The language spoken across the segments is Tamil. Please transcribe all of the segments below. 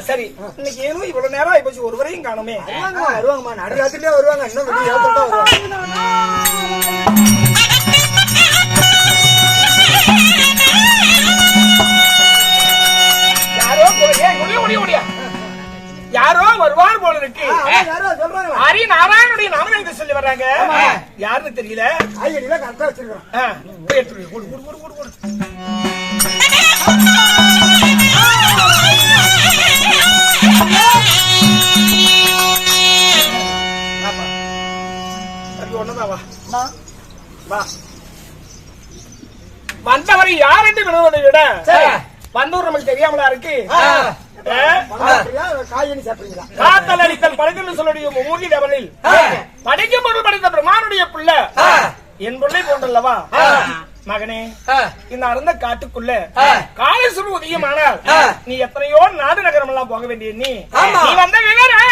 சரி. இன்னைக்கு ஏனும் இவ்வளவு நேரம் ஆயிப்போச்சு. ஒருவரையும் காணுமே. வருவாங்கம்மா. நடுராத்திரிலே வருவாங்க. இன்னும் வருவாங்க. யாரோ வருவார் போல இருக்கு. ஹரி நாராயணுடைய நாமத்தை சொல்லி வர்றாங்க? யாருன்னு தெரியல. காய்கறிலாம் கரெக்டா வச்சிருக்கிறோம். தம்பி, ஒண்ணுதான் வா. வா. வந்தவர் யார் என்று விடுவதை விட. வந்தவர் நமக்கு தெரியாமலா இருக்கு ஆ. ஆ? சாப்பிடுறியா? காய்கறி சாப்பிடுறீங்களா காத்தல் அளித்தல் படைத்தல் சொல்லக்கூடிய மூர்த்தி தேவனில் படைக்கும் பொருள் படைத்த பிரமானுடைய பிள்ளை என் பிள்ளை போன்றல்லவா மகனே இந்த அறந்த காட்டுக்குள்ள காலேஸ்வரம் உதயமானால் நீ எத்தனையோ நாடு நகரம் எல்லாம் போக வேண்டிய நீ நீ வந்த விவரம்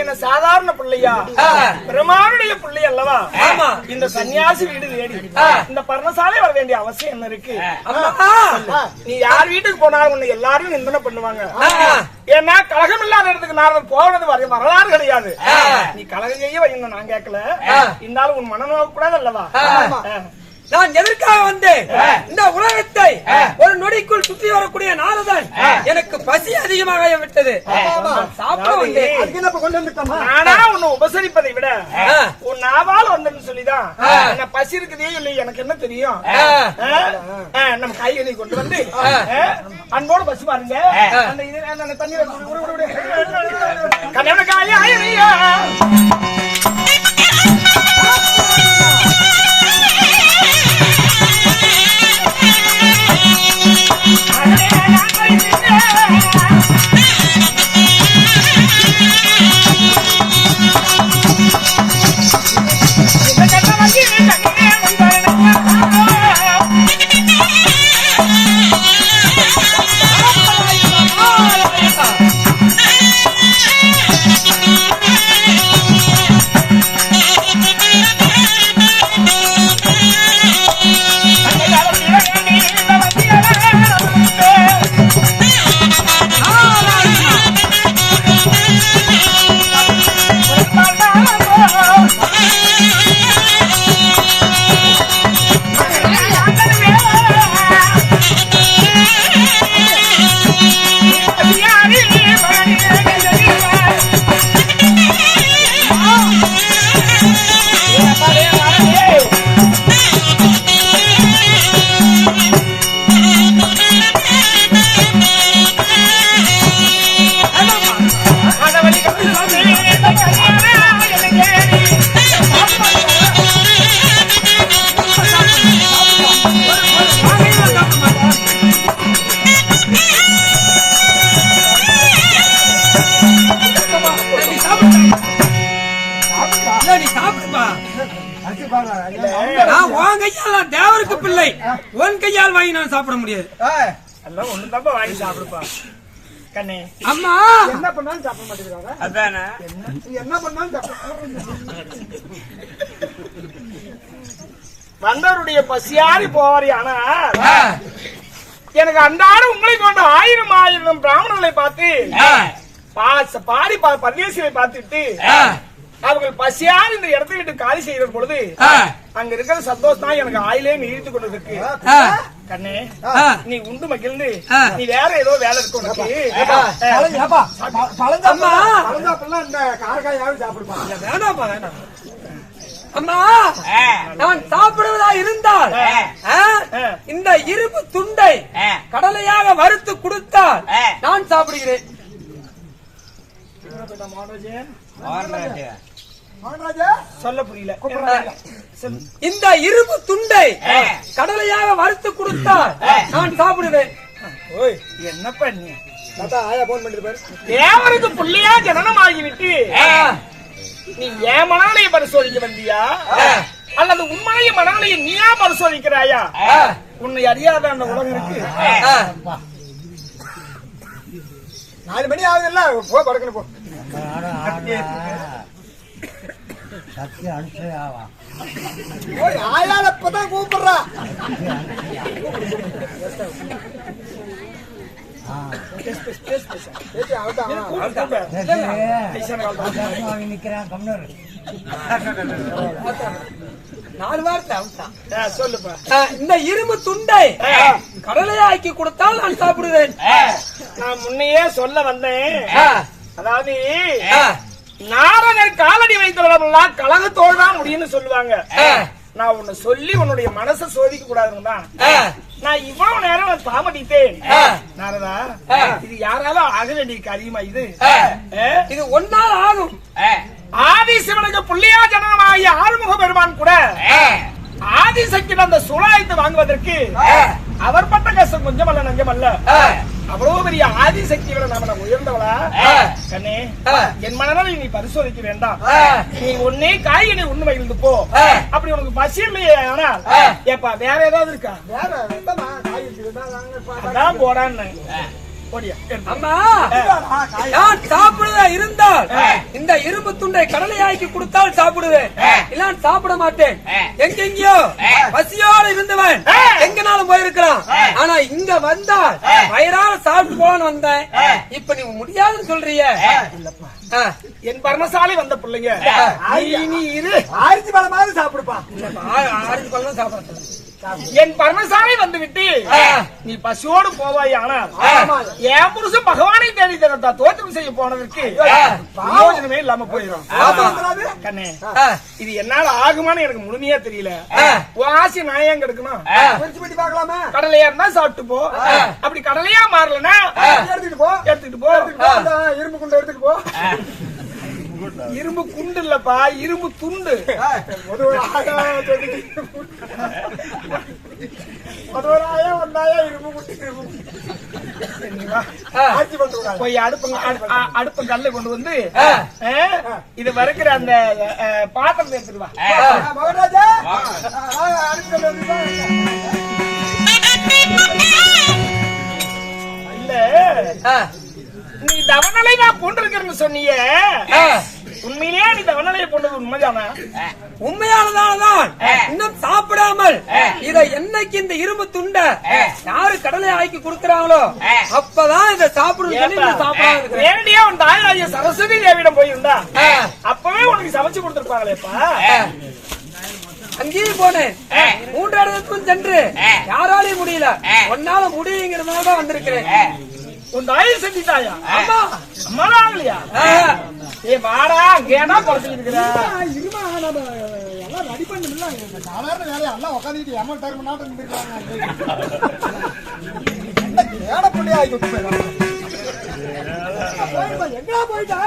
என்ன சாதாரண பிள்ளையா? பிரமானுடைய பிள்ளை அல்லவா? இந்த சன்னியாசி வீடு தேடி. இந்த பர்ணசாலை வர வேண்டிய அவசியம் என்ன இருக்கு. நீ யார் வீட்டுக்கு போனாலும் உன்னை எல்லாரும் நிந்தனை பண்ணுவாங்க. ஏன்னா கழகம் இல்லாத இடத்துக்கு நான் போனது வர வரலாறு கிடையாது. நீ கழகம் செய்ய வைங்க நான் கேட்கல. இருந்தாலும் உன் மனநோக்கு கூடாது அல்லவா. நான் எதற்காக வந்தேன்? இந்த உலகத்தை ஒரு நொடிக்குள் சுற்றி வரக்கூடிய நாரதன் எனக்கு பசி அதிகமாக விட்டது. நான் சாப்பிட வந்தேன். கொண்டு நானா உன்னை உபசரிப்பதை விட. உன் நாவால் வந்தேன்னு சொல்லிதான் என்ன பசி இருக்குதே இல்லை எனக்கு என்ன தெரியும்? நம்ம காய்கறி கொண்டு வந்து அன்போடு பசி பாருங்க. அந்த இது அந்த அந்த தண்ணி கல்யாண காயா நான் உன் கையால் நான் தேவருக்கு பிள்ளை. உன் கையால் வாங்கி நான் சாப்பிட முடியாது. எல்லாம் ஒண்ணு தப்பா வாங்கி சாப்பிடுப்பா. கண்ணே. அம்மா. என்ன பண்ணாலும் சாப்பிட மாட்டேங்கிறாங்க? அதானே? நீ என்ன பண்ணாலும் சாப்பிட வந்தவருடைய பசியாரி போவாரி ஆனா எனக்கு அன்றாட உங்களை கொண்ட ஆயிரம் ஆயிரம் பிராமணர்களை பார்த்து பாச பாடி பா- பரதேசிகளை பார்த்துட்டு அவங்க பசியால் இந்த இடத்தை விட்டு காலி செய்யற பொழுது அங்க இருக்கிற சந்தோஷம் தான் எனக்கு ஆயிலே நீடித்து கொண்டு இருக்கு ஆ, கண்ணே. நீ உண்டு மகிழ்ந்து. நீ வேற ஏதோ வேலை இருக்கு உனக்கு. பழம் ஏப்பா, ப- பழம் அம்மா. சாப்பிடலாம். பழம் சாப்பிடலாம், இந்த காரக்காயாவது. இல்ல, வேணாம்மா வேணாம் அம்மா நான் சாப்பிடுவதா இருந்தால் இந்த இரும்பு துண்டை கடலையாக வறுத்து கொடுத்தால் நான் சாப்பிடுகிறேன். சொல்ல புரியல. இந்த இரும்பு துண்டை கடலையாக வறுத்து கொடுத்தால் நான் சாப்பிடுவேன். பண்ணிட்டு பாரு. தேவருக்கு புள்ளையா ஜனனம் ஆகிவிட்டு ஆ, நீ என் மனநிலையை பரிசோதிக்க வந்தியா? அல்லது உண்மைய மனநிலையை நீயா பரிசோதிக்கிறாயா? ஆ, உன்னை அறியாத அந்த உலகம் இருக்கு. நாலு மணி ஆகுதுல்ல போ படுக்கணும் போ. ஓய், ஆயால இப்பதான் கூப்பிடுறா. வயசான காலத்துல. நாலு வாரத்தை சொல்லுப்பா. இந்த இரும்பு துண்டை கடலையாக்கி கொடுத்தால் நான் சாப்பிடுவேன். நான் முன்னையே சொல்ல வந்தேன். ஆ, அதாவது நாரதர் காலடி வைத்தவரெல்லாம் கழகத்தோடு தான் முடியும்னு சொல்லுவாங்க. நான் உன்னை சொல்லி உன்னுடைய மனசை சோதிக்க கூடாதுன்னு நான் இவ்வளவு நேரம் தாமதித்தேன். நாரதா. இது யாராலும் ஆக வேண்டிய காரியமா இது? இது ஒன்னால் ஆகும். ஆதிசிவனுக்கு புள்ளியா ஜனனமாகிய ஆறுமுக பெருமான் கூட ஆதிசக்தி அந்த சுழாயத்தை வாங்குவதற்கு அவர் பட்ட கஷ்டம் கொஞ்சம் அல்ல அவ்வளவு பெரிய ஆதிசக்தி விட நாம உயர்ந்தவளா. கண்ணே. என் மனநிலை நீ பரிசோதிக்க வேண்டாம். நீ ஒன்னே காய்கறி உண்மை மகிழ்ந்து போ. அப்படி உனக்கு பசி இல்லையே ஆனால். ஏப்பா வேற ஏதாவது இருக்கா? வேற வெந்தமா காய் இருக்குதுன்னா நாங்க பா- அதான் போடான்னு. சாப்பிடுவதா இருந்தால் இந்த இரும்பு துண்டை கடலையாக்கி கொடுத்தால் சாப்பிடுவேன். இல்ல சாப்பிட மாட்டேன். எங்கெங்கயோ பசியோடு இருந்தவன். போயிருக்கலாம் ஆனா இங்க வந்தால் வயிறால சாப்பிட்டு போலான்னு வந்தேன். இப்ப நீ முடியாதுன்னு சொல்றிய. ஆ, என் பர்மசாலை வந்த பிள்ளைங்க. நீ- நீ இரு. ஆரிச்சு பழமாவது சாப்பிடுப்பா. ஆரஞ்சு பழம் சாப்பிட. என் பர்மசாலை வந்து விட்டு ஆ. நீ பசியோடு போவாய் ஆனால். என் புருஷன் பகவானை தேடி தரத்தா தோற்றம் செய்ய போனதற்கு பிரயோஜனமே இல்லாம போயிடும் ஆமா. கண்ணே இது என்னால ஆகுமான்னு எனக்கு முழுமையா தெரியல. ஆசை நான் ஏன் கெடுக்கணும்? பார்க்கலாமா. கடலையா இருந்தா சாப்பிட்டு போ. அப்படி கடலையா மாறலன்னா எடுத்துட்டு போ. எடுத்துட்டு போ. இரும்பு குண்டை எடுத்துட்டு போ. இரும்பு குண்டு இல்லப்பா இரும்பு துண்டு. ஆயா வந்தாயா இரும்பு குண்டு இரும்பு போய் அடுப்பு அடு- அ- அடுப்பு கல்ல கொண்டு வந்து இது வறுக்கிற அந்த அ, பாத்திரத்தை எடுத்துட்டு வா. மகராஜா. இல்ல நீ தவநிலை நான் கொண்டிருக்கிறேன்னு சொன்னியே. உண்மையிலேயே நீ தவநிலையை கொண்டது உண்மைதானா? உண்மையானதானதான் இன்னும் சாப்பிடாமல் இத என்னைக்கு இந்த இரும்பு துண்டை யாரு கடலை ஆக்கி கொடுக்கறாங்களோ அப்பதான் இத சாப்பிடும் நேரடியா உன் தாயாரிய சரஸ்வதி தேவியிடம் போயிருந்தா. அப்பவே உனக்கு சமைச்சு கொடுத்திருப்பாங்களேப்பா. அங்கேயும் போனேன். மூன்று இடத்துக்கும் சென்று யாராலையும் முடியல. ஒன்னால முடியுங்கிறதுனால தான் வந்திருக்கிறேன் உன் தாயை செஞ்சிட்டாயா அம்மாடா ஆகலையா ஏ வாடா கேடா குறைச்சிட்டு இருக்கிற இருமா எல்லாம் ரெடி பண்ணல சாதாரண வேலையை எல்லாம் உட்காந்துட்டு ஏமா டைம் நாட்டம் இருந்திருக்காங்க என்ன கேட ஆகி எங்க போயிட்டா